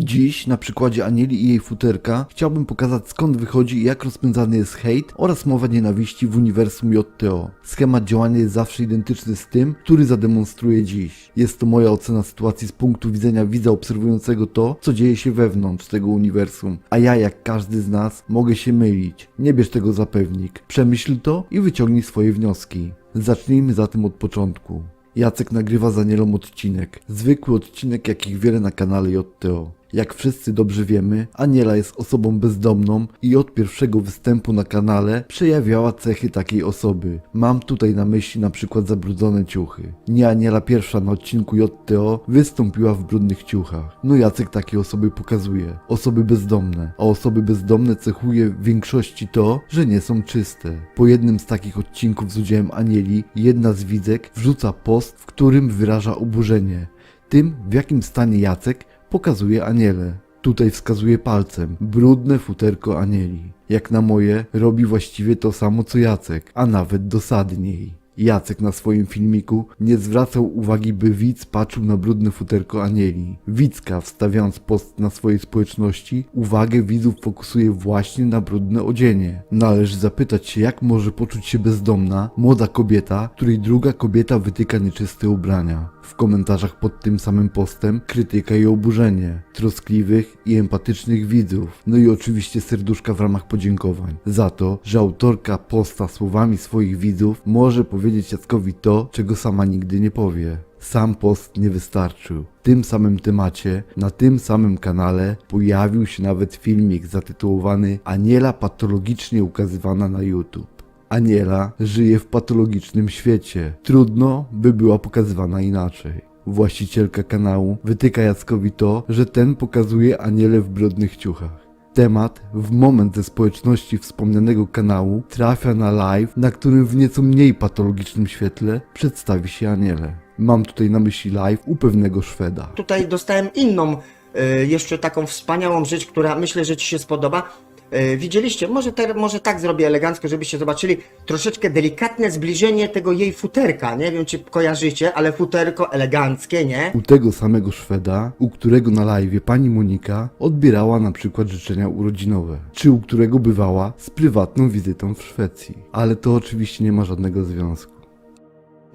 Dziś, na przykładzie Anieli i jej futerka, chciałbym pokazać skąd wychodzi i jak rozpędzany jest hejt oraz mowa nienawiści w uniwersum JTO. Schemat działania jest zawsze identyczny z tym, który zademonstruję dziś. Jest to moja ocena sytuacji z punktu widzenia widza obserwującego to, co dzieje się wewnątrz tego uniwersum, a ja, jak każdy z nas, mogę się mylić. Nie bierz tego za pewnik. Przemyśl to i wyciągnij swoje wnioski. Zacznijmy zatem od początku. Jacek nagrywa z Anielą odcinek. Zwykły odcinek, jakich wiele na kanale JTO. Jak wszyscy dobrze wiemy, Aniela jest osobą bezdomną i od pierwszego występu na kanale przejawiała cechy takiej osoby. Mam tutaj na myśli na przykład zabrudzone ciuchy. Nie Aniela pierwsza na odcinku JTO wystąpiła w brudnych ciuchach. No Jacek takie osoby pokazuje. Osoby bezdomne. A osoby bezdomne cechuje w większości to, że nie są czyste. Po jednym z takich odcinków z udziałem Anieli, jedna z widzek wrzuca post, w którym wyraża oburzenie tym, w jakim stanie Jacek pokazuje Anielę. Tutaj wskazuje palcem brudne futerko Anieli. Jak na moje, robi właściwie to samo co Jacek, a nawet dosadniej. Jacek na swoim filmiku nie zwracał uwagi, by widz patrzył na brudne futerko Anieli. Widzka, wstawiając post na swojej społeczności, uwagę widzów fokusuje właśnie na brudne odzienie. Należy zapytać się, jak może poczuć się bezdomna, młoda kobieta, której druga kobieta wytyka nieczyste ubrania. W komentarzach pod tym samym postem krytyka i oburzenie, troskliwych i empatycznych widzów, no i oczywiście serduszka w ramach podziękowań za to, że autorka posta słowami swoich widzów może powiedzieć Jackowi to, czego sama nigdy nie powie. Sam post nie wystarczył. W tym samym temacie, na tym samym kanale pojawił się nawet filmik zatytułowany Aniela patologicznie ukazywana na YouTube. Aniela żyje w patologicznym świecie. Trudno, by była pokazywana inaczej. Właścicielka kanału wytyka Jackowi to, że ten pokazuje Anielę w brudnych ciuchach. Temat w moment ze społeczności wspomnianego kanału trafia na live, na którym w nieco mniej patologicznym świetle przedstawi się Anielę. Mam tutaj na myśli live u pewnego Szweda. Tutaj dostałem inną, e, jeszcze taką wspaniałą rzecz, która myślę, że Ci się spodoba. E, Widzieliście, może, te, może tak zrobię elegancko, żebyście zobaczyli troszeczkę delikatne zbliżenie tego jej futerka. Nie wiem, czy kojarzycie, ale futerko eleganckie, nie? U tego samego Szweda, u którego na live pani Monika odbierała na przykład życzenia urodzinowe, czy u którego bywała z prywatną wizytą w Szwecji. Ale to oczywiście nie ma żadnego związku.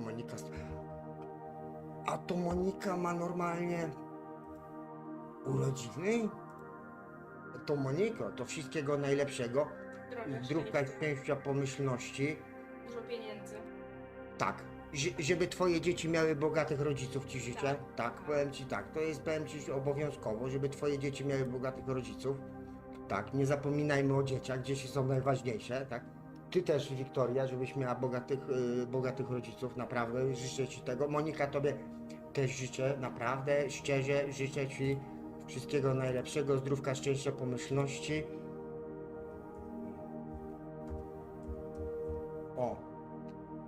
Monika. A to Monika ma normalnie urodziny? To Moniko, to wszystkiego najlepszego. Zdrowia, Zdrówka, szczęścia, pomyślności. dużo pieniędzy. Tak. Ż- żeby twoje dzieci miały bogatych rodziców, ci życzę. Tak. Tak, powiem ci tak. To jest, powiem ci obowiązkowo, żeby twoje dzieci miały bogatych rodziców. Tak, nie zapominajmy o dzieciach, dzieci są najważniejsze, tak. Ty też, Wiktoria, żebyś miała bogatych, y, bogatych rodziców, naprawdę, życzę ci tego. Monika, tobie też życzę, naprawdę, szczerze, życzę ci wszystkiego najlepszego, zdrówka, szczęścia, pomyślności. O,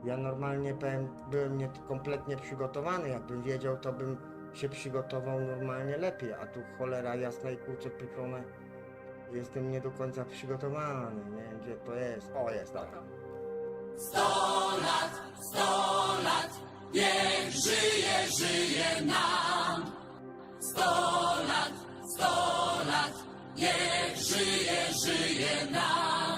ja normalnie powiem, byłem nie kompletnie przygotowany. Jakbym wiedział, to bym się przygotował normalnie lepiej, a tu cholera jasna i kurczę pieczone. Jestem nie do końca przygotowany, nie wiem gdzie to jest. O, jest, dobra.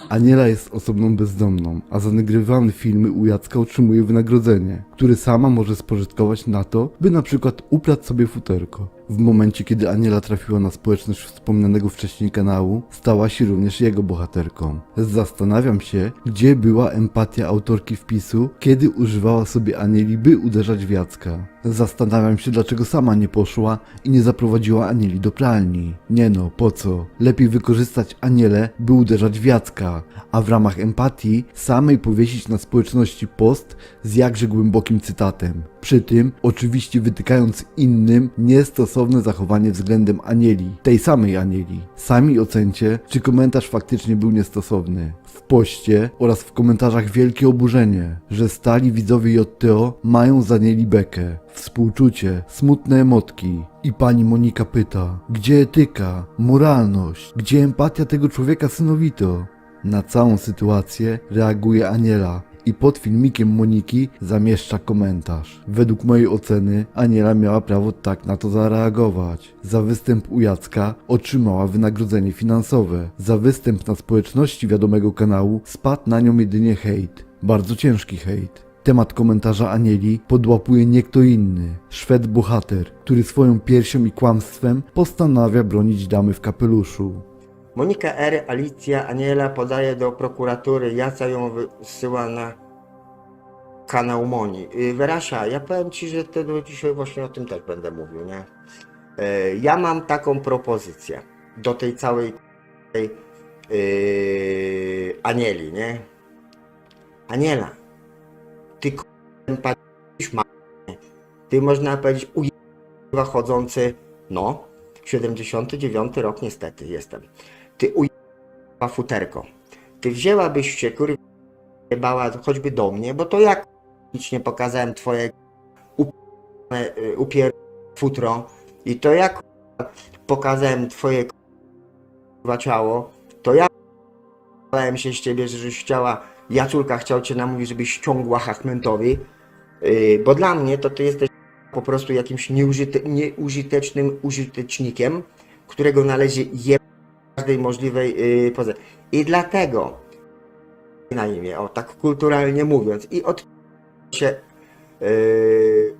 Aniela jest osobną bezdomną, a za nagrywane filmy u Jacka otrzymuje wynagrodzenie, które sama może spożytkować na to, by na przykład uprać sobie futerko. W momencie, kiedy Aniela trafiła na społeczność wspomnianego wcześniej kanału, stała się również jego bohaterką. Zastanawiam się, gdzie była empatia autorki wpisu, kiedy używała sobie Anieli, by uderzać w Jacka. Zastanawiam się, dlaczego sama nie poszła i nie zaprowadziła Anieli do pralni. Nie no, po co? Lepiej wykorzystać Anielę, by uderzać w Jacka, a w ramach empatii samej powiesić na społeczności post z jakże głębokim cytatem. Przy tym oczywiście wytykając innym niestosowne zachowanie względem Anieli, tej samej Anieli. Sami ocencie, czy komentarz faktycznie był niestosowny. W poście oraz w komentarzach wielkie oburzenie, że stali widzowie JTO mają za Anieli bekę. Współczucie, smutne emotki. I pani Monika pyta, gdzie etyka, moralność, gdzie empatia tego człowieka synowito? Na całą sytuację reaguje Aniela i pod filmikiem Moniki zamieszcza komentarz. Według mojej oceny Aniela miała prawo tak na to zareagować. Za występ u Jacka otrzymała wynagrodzenie finansowe. Za występ na społeczności wiadomego kanału spadł na nią jedynie hejt. Bardzo ciężki hejt. Temat komentarza Anieli podłapuje nie kto inny. Szwed bohater, który swoją piersią i kłamstwem postanawia bronić damy w kapeluszu. Monika R., Alicja, Aniela podaje do prokuratury, Jaca ją wysyła na kanał Moni. Y, Werasia, ja powiem Ci, że tego dzisiaj właśnie o tym też będę mówił, nie? E, Ja mam taką propozycję do tej całej tej, yy, Anieli, nie? Aniela, ty k***a ty można powiedzieć ujewa chodzący, no, 79 rok niestety jestem. Ty ujewa futerko. Ty wzięłabyś się kurwa jebała choćby do mnie, bo to jak nic nie pokazałem twoje y, upier futro i to jak pokazałem twoje ciało, to ja bałem się z ciebie, że żeś chciała, Jaculka chciał cię namówić, żebyś ściągła Hachmentowi, yy, bo dla mnie to ty jesteś po prostu jakimś nieużyte, nieużytecznym użytecznikiem, którego należy je każdej możliwej yy. I dlatego na imię, o tak kulturalnie mówiąc, i od się, yy,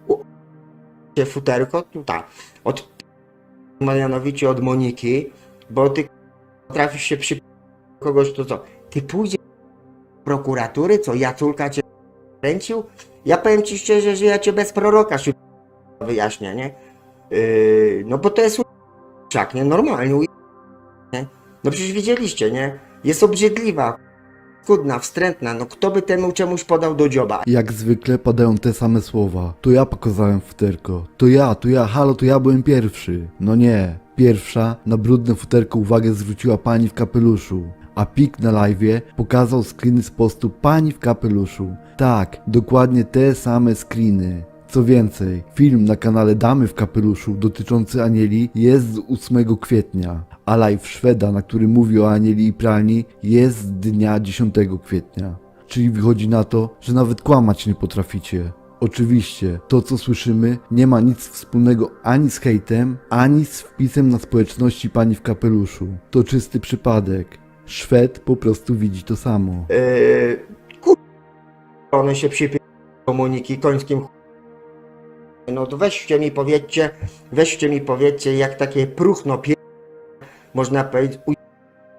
się futerko, tu tak, od mianowicie od Moniki, bo ty trafisz się przy kogoś, to co, ty pójdziesz do prokuratury, co Jaculka cię kręcił? Ja powiem ci szczerze, że ja cię bez proroka szybko wyjaśnię, nie? Yy, no bo to jest czak, nie? Normalnie? No przecież widzieliście, nie? Jest obrzydliwa, skudna, wstrętna, no kto by temu czemuś podał do dzioba? Jak zwykle padają te same słowa. To ja pokazałem futerko. To ja, to ja, halo, to ja byłem pierwszy. No nie. Pierwsza na brudne futerko uwagę zwróciła pani w kapeluszu. A pik na live'ie pokazał screeny z postu pani w kapeluszu. Tak, dokładnie te same screeny. Co więcej, film na kanale Damy w kapeluszu dotyczący Anieli jest z 8 kwietnia, a live Szweda, na którym mówi o Anieli i pralni, jest z dnia 10 kwietnia. Czyli wychodzi na to, że nawet kłamać nie potraficie. Oczywiście, to co słyszymy nie ma nic wspólnego ani z hejtem, ani z wpisem na społeczności pani w kapeluszu. To czysty przypadek. Szwed po prostu widzi to samo. Yy, kur... one się przypie... do Moniki końskim no to weźcie mi powiedzcie, weźcie mi powiedzcie, jak takie próchno pie... można powiedzieć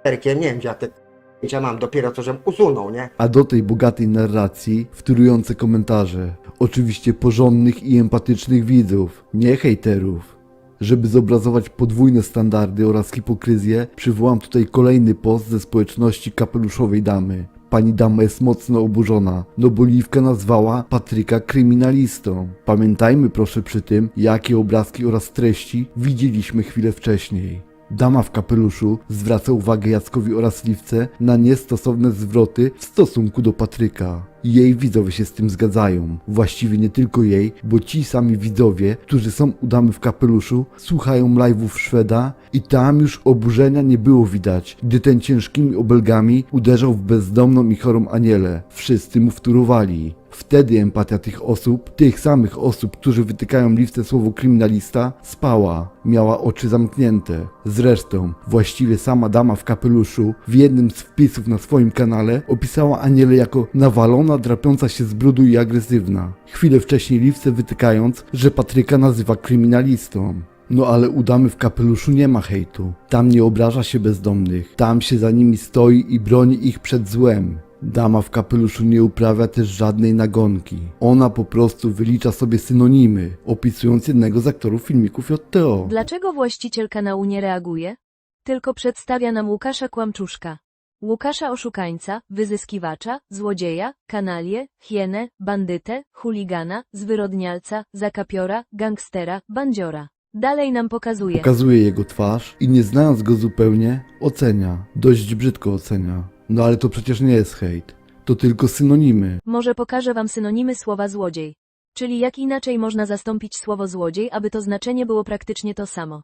ujerkiem, nie wiem, gdzie ja mam, dopiero co, żem usunął, nie? A do tej bogatej narracji wtórujące komentarze. Oczywiście porządnych i empatycznych widzów, nie hejterów. Żeby zobrazować podwójne standardy oraz hipokryzję, przywołam tutaj kolejny post ze społeczności kapeluszowej damy. Pani dama jest mocno oburzona, no bo Liwka nazwała Patryka kryminalistą. Pamiętajmy proszę przy tym, jakie obrazki oraz treści widzieliśmy chwilę wcześniej. Dama w kapeluszu zwraca uwagę Jackowi oraz Liwce na niestosowne zwroty w stosunku do Patryka. Jej widzowie się z tym zgadzają. Właściwie nie tylko jej, bo ci sami widzowie, którzy są u damy w kapeluszu, słuchają live'ów Szweda i tam już oburzenia nie było widać, gdy ten ciężkimi obelgami uderzał w bezdomną i chorą Anielę. Wszyscy mu wtórowali. Wtedy empatia tych osób, tych samych osób, którzy wytykają Liwce słowo kryminalista, spała. Miała oczy zamknięte. Zresztą, właściwie sama dama w kapeluszu w jednym z wpisów na swoim kanale opisała Anielę jako nawalona, drapiąca się z brudu i agresywna. Chwilę wcześniej Liwce wytykając, że Patryka nazywa kryminalistą. No ale u damy w kapeluszu nie ma hejtu. Tam nie obraża się bezdomnych. Tam się za nimi stoi i broni ich przed złem. Dama w kapeluszu nie uprawia też żadnej nagonki. Ona po prostu wylicza sobie synonimy, opisując jednego z aktorów filmików JTO. Dlaczego właściciel kanału nie reaguje? Tylko przedstawia nam Łukasza Kłamczuszka. Łukasza oszukańca, wyzyskiwacza, złodzieja, kanalię, hienę, bandytę, chuligana, zwyrodnialca, zakapiora, gangstera, bandziora. Dalej nam pokazuje. Pokazuje jego twarz i nie znając go zupełnie, ocenia. Dość brzydko ocenia. No ale to przecież nie jest hejt. To tylko synonimy. Może pokażę wam synonimy słowa złodziej. Czyli jak inaczej można zastąpić słowo złodziej, aby to znaczenie było praktycznie to samo.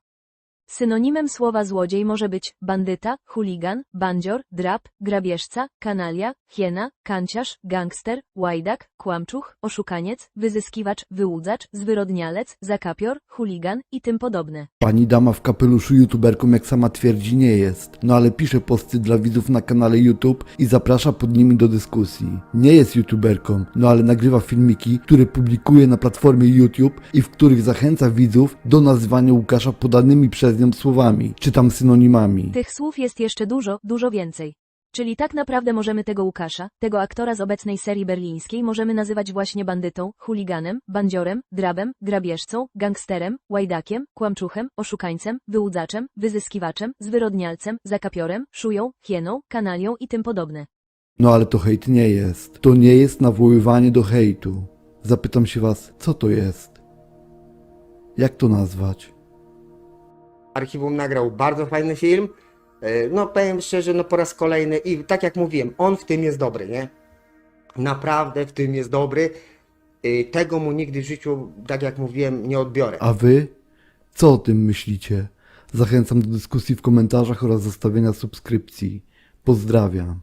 Synonimem słowa złodziej może być bandyta, chuligan, bandzior, drab, grabieżca, kanalia, hiena, kanciarz, gangster, łajdak, kłamczuch, oszukaniec, wyzyskiwacz, wyłudzacz, zwyrodnialec, zakapior, chuligan i tym podobne. Pani dama w kapeluszu youtuberką jak sama twierdzi nie jest, no ale pisze posty dla widzów na kanale YouTube i zaprasza pod nimi do dyskusji. Nie jest youtuberką, no ale nagrywa filmiki, które publikuje na platformie YouTube i w których zachęca widzów do nazywania Łukasza podanymi przez nią słowami, czy tam synonimami. Tych słów jest jeszcze dużo, dużo więcej. Czyli tak naprawdę możemy tego Łukasza, tego aktora z obecnej serii berlińskiej możemy nazywać właśnie bandytą, chuliganem, bandziorem, drabem, grabieżcą, gangsterem, łajdakiem, kłamczuchem, oszukańcem, wyłudzaczem, wyzyskiwaczem, zwyrodnialcem, zakapiorem, szują, hieną, kanalią i tym podobne. No ale to hejt nie jest. To nie jest nawoływanie do hejtu. Zapytam się was, co to jest? Jak to nazwać? Archiwum nagrał bardzo fajny film. E, No powiem szczerze, no po raz kolejny i tak jak mówiłem, on w tym jest dobry, nie? Naprawdę w tym jest dobry. E, Tego mu nigdy w życiu, tak jak mówiłem, nie odbiorę. A wy? Co o tym myślicie? Zachęcam do dyskusji w komentarzach oraz zostawienia subskrypcji. Pozdrawiam.